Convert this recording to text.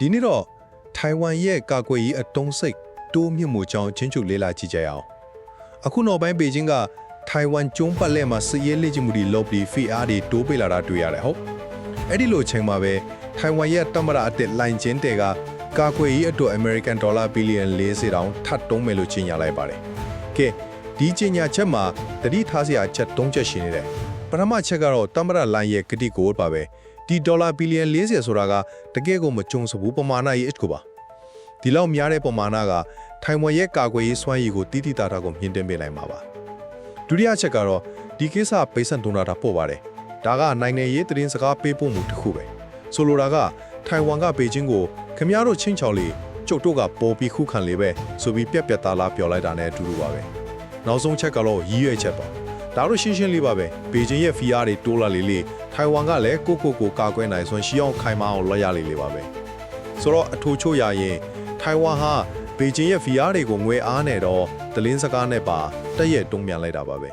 ဒီနေ့တော့ထိုင်ဝမ်ရဲ့ကာကွယ်ရေးအတုံးစိတ်တိုးမြင့်မှုကြောင့်ချင်းချုပ်လေးလာကြည့်ကြရအောင်အခုနောက်ပိုင်းပေကျင်းကထိုင်ဝမ်ကျုံးပတ်လက်မှာစစ်ရေးလေ့ကျင့်မှုတွေလုပ်ပြီးဖိအားတွေတိုးပေးလာတာတွေ့ရတယ်ဟုတ်အဲ့ဒီလိုချိန်မှာပဲထိုင်ဝမ်ရဲ့တမရအစ်လိုင်ကျင်းတဲကကာကွယ်ရေးအတွက် American Dollar Billion 40တောင်ထပ်တုံးမယ်လို့ကြေညာလိုက်ပါတယ်ကဲဒီကြေညာချက်မှာတတိထားစရာချက်၃ချက်ရှိနေတယ်ပထမချက်ကတော့တမရလိုင်ရဲ့ဂတိကိုပါပဲ ဒီဒေါ်လာဘီလီယံ40ဆိုတာကတကယ်ကိုမကြုံစဘူးပမာဏရဲ့အစ်ကိုပါဒီလောက်များတဲ့ပမာဏကထိုင်ဝမ်ရဲ့ကာကွယ်ရေးစွမ်းရည်ကိုတိတိတတာကိုမြင့်တင်ပေးနိုင်မှာပါဒုတိယချက်ကတော့ဒီကိစ္စပိတ်ဆက်တွန်းတာပို့ပါတယ်ဒါကနိုင်ငံရေးသတင်းစကားပေးပို့မှုတစ်ခုပဲဆိုလိုတာကထိုင်ဝမ်ကပေကျင်းကိုခမည်းတော်ချင်းချော်လေးကျုပ်တို့ကပေါ်ပြီးခုခံလေးပဲဆိုပြီးပြက်ပြက်သားလားပြောလိုက်တာနဲ့အတူတူပါပဲနောက်ဆုံးချက်ကတော့ရည်ရွယ်ချက်ပါဒါတော့ရှင်းရှင်းလေးပါပဲပေကျင်းရဲ့ FIA တွေတိုးလာလေလေ ထိုင်ဝမ်ကလည်းကိုကိုကိုကာကွယ်နိုင်စွမ်းရှိအောင်ခိုင်မာအောင်လုပ်ရလေလေပါပဲဆိုတော့အထူးချို့ရရင်ထိုင်ဝမ်ဟာပေကျင်းရဲ့ FIA တွေကိုငွေအားနဲ့တော့တလင်းစကားနဲ့ပါတက်ရက်တုံးပြန်လိုက်တာပါပဲ